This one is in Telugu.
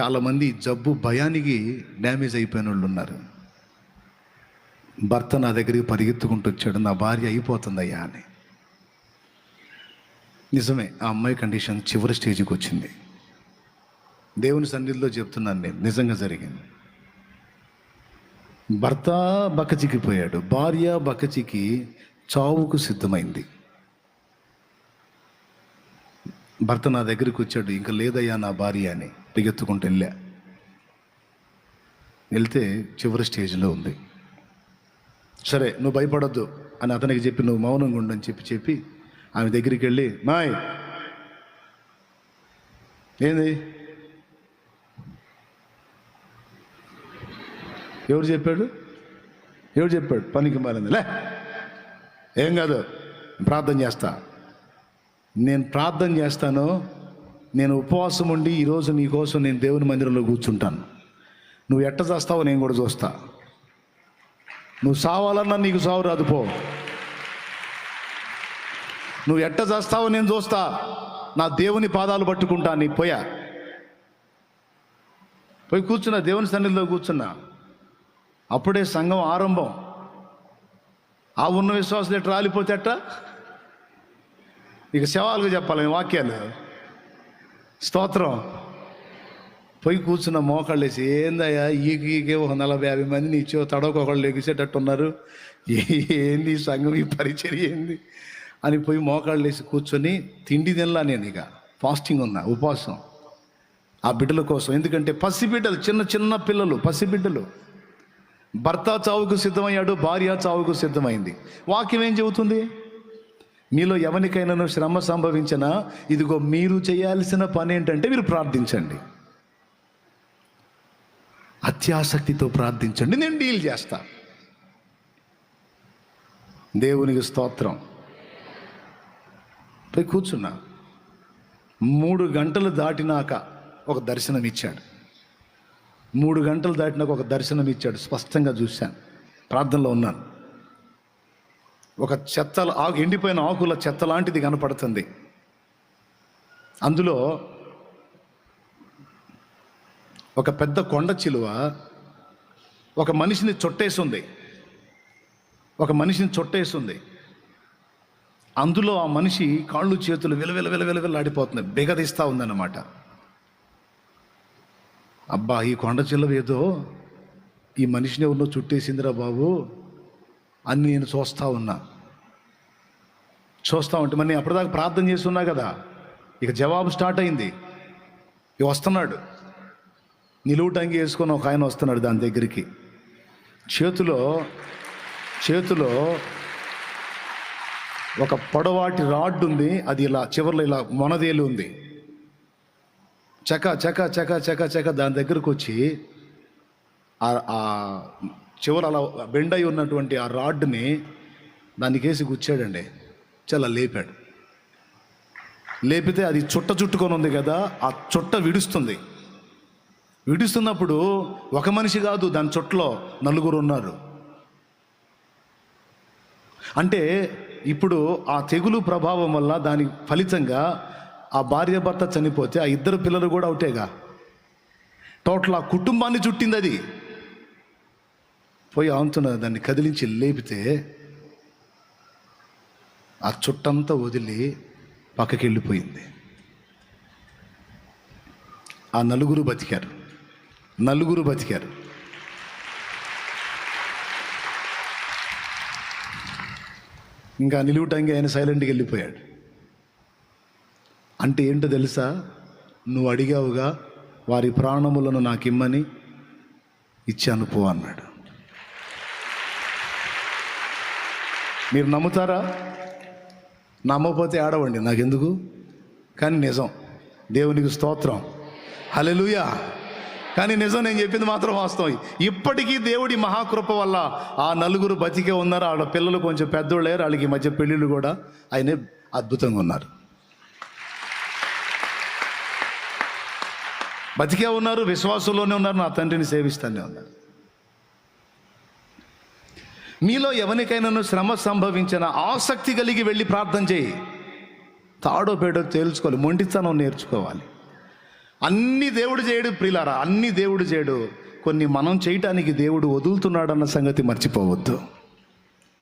చాలామంది జబ్బు భయానికి డ్యామేజ్ అయిపోయిన వాళ్ళు ఉన్నారు. భర్త నా దగ్గరికి పరిగెత్తుకుంటూ వచ్చాడు నా భార్య అయిపోతుందయ్యా అని. నిజమే ఆ అమ్మాయి కండిషన్ చివరి స్టేజ్కి వచ్చింది. దేవుని సన్నిధిలో చెప్తున్నాను నేను నిజంగా జరిగింది. భర్త బక్కచిక్కిపోయాడు భార్య బకచికి చావుకు సిద్ధమైంది. భర్త నా దగ్గరికి వచ్చాడు ఇంకా లేదయ్యా నా భార్య అని. పరిగెత్తుకుంటూ వెళ్ళా. వెళ్తే చివరి స్టేజ్లో ఉంది. సరే నువ్వు భయపడొద్దు అని అతనికి చెప్పి నువ్వు మౌనంగా ఉండని చెప్పి చెప్పి ఆమె దగ్గరికి వెళ్ళి మాయ్! ఏంది? ఎవరు చెప్పాడు? ఎవరు చెప్పాడు? పనికి మారింది లే! ఏం కాదు ప్రార్థన చేస్తా. నేను ప్రార్థన చేస్తాను నేను ఉపవాసం ఉండి ఈరోజు నీకోసం నేను దేవుని మందిరంలో కూర్చుంటాను. నువ్వు ఎట్ట చేస్తావో నేను కూడా చూస్తా. నువ్వు సావాలన్నా నీకు సావు రాదు పో. నువ్వు ఎట్ట చేస్తావో నేను చూస్తా. నా దేవుని పాదాలు పట్టుకుంటా నీ పోయా. పోయి కూర్చున్నా దేవుని సన్నిధిలో కూర్చున్నా. అప్పుడే సంఘం ఆరంభం. ఆ ఉన్న విశ్వాసం ఎట్ట రాలిపోతే అట్ట ఇక శవాలుగా చెప్పాలి వాక్యాలు. స్తోత్రం. పోయి కూర్చున్న మోకాళ్ళు వేసి ఏందయ్యా ఈకి ఈకే ఒక నలభై యాభై మందిని ఇచ్చో తడవకొకళ్ళు ఎగిసేటట్టున్నారు ఏ- ఏంది సంఘం ఈ పరిచర్య ఏంది? అని పోయి మోకాళ్ళు వేసి కూర్చొని తిండి తినలా నేను ఇక. ఫాస్టింగ్ ఉన్నా ఉపవాసం. ఆ బిడ్డల కోసం. ఎందుకంటే పసిబిడ్డలు చిన్న చిన్న పిల్లలు పసిబిడ్డలు భర్త చావుకు సిద్ధమయ్యాడు భార్య చావుకు సిద్ధమైంది. వాక్యం ఏం చెబుతుంది? మీలో ఎవరికైనా శ్రమ సంభవించినా ఇదిగో మీరు చేయాల్సిన పని ఏంటంటే మీరు ప్రార్థించండి. అత్యాసక్తితో ప్రార్థించండి నేను డీల్ చేస్తా. దేవునికి స్తోత్రం. పోయి కూర్చున్నా. మూడు గంటలు దాటినాక ఒక దర్శనం ఇచ్చాడు. మూడు గంటలు దాటినాక ఒక దర్శనం ఇచ్చాడు స్పష్టంగా చూశాను. ప్రార్థనలో ఉన్నాను. ఒక చెత్త ఆకు ఎండిపోయిన ఆకుల చెత్త లాంటిది కనపడుతుంది. అందులో ఒక పెద్ద కొండ చిలువ ఒక మనిషిని చొట్టేసింది. ఒక మనిషిని చొట్టేసింది. అందులో ఆ మనిషి కాళ్ళు చేతులు విలవిల విలవిల విలాడిపోతుంది బిగదీస్తూ ఉందన్నమాట. అబ్బా ఈ కొండ చిలువ ఏదో ఈ మనిషిని ఎవరినో చుట్టేసిందిరా బాబు. అని నేను చూస్తూ ఉన్నా. చూస్తా ఉంటే మరి నేను అప్పటిదాకా ప్రార్థన చేస్తున్నా కదా. ఇక జవాబు స్టార్ట్ అయింది. ఇక వస్తున్నాడు. నిలువుటంగి వేసుకొని ఒక ఆయన వస్తున్నాడు దాని దగ్గరికి. చేతిలో చేతిలో ఒక పొడవాటి రాడ్ ఉంది. అది ఇలా చివర్లో ఇలా మొనదేలు ఉంది. చక చక చక చక చక దాని దగ్గరకు వచ్చి ఆ చివర అలా బెండ్ అయి ఉన్నటువంటి ఆ రాడ్ని దానికేసి గుచ్చాడండి. చాలా లేపాడు. లేపితే అది చుట్ట చుట్టుకొని ఉంది కదా ఆ చుట్ట విడుస్తుంది. విడుస్తున్నప్పుడు ఒక మనిషి కాదు దాని చుట్టలో నలుగురు ఉన్నారు. అంటే ఇప్పుడు ఆ తెగులు ప్రభావం వల్ల దాని ఫలితంగా ఆ భార్య భర్త చనిపోతే ఆ ఇద్దరు పిల్లలు కూడా ఒకటేగా. టోటల్ ఆ కుటుంబాన్ని చుట్టింది అది. పోయి ఆంతున దాన్ని కదిలించి లేపితే ఆ చుట్టంతా వదిలి పక్కకి వెళ్ళిపోయింది. ఆ నలుగురు బతికారు. నలుగురు బతికారు. ఇంకా నిలువుటంగి ఆయన సైలెంట్గా వెళ్ళిపోయాడు. అంటే ఏంటో తెలుసా? నువ్వు అడిగావుగా వారి ప్రాణములను నాకు ఇమ్మని ఇచ్చాను పో అన్నాడు. మీరు నమ్ముతారా? నమ్మకపోతే ఆడవండి నాకెందుకు? కానీ నిజం దేవునికి స్తోత్రం. హలెలుయా కానీ నిజం నేను చెప్పింది మాత్రం వాస్తవం. ఇప్పటికీ దేవుడి మహాకృప వల్ల ఆ నలుగురు బతికే ఉన్నారు వాళ్ళ పిల్లలు కొంచెం పెద్దోళ్ళే వాళ్ళకి మధ్య పెళ్ళిళ్ళు కూడా ఆయనే అద్భుతంగా ఉన్నారు. బతికే ఉన్నారు విశ్వాసంలోనే ఉన్నారు నా తండ్రిని సేవిస్తానే ఉన్నారు. మీలో ఎవరికైనా శ్రమ సంభవించిన ఆసక్తి కలిగి వెళ్ళి ప్రార్థన చేయి. తాడో పేడో తేల్చుకోవాలి మొండితనం నేర్చుకోవాలి. అన్ని దేవుడు చేయడు ప్రిలారా అన్ని దేవుడు చేయడు. కొన్ని మనం చేయటానికి దేవుడు వదులుతున్నాడన్న సంగతి మర్చిపోవద్దు.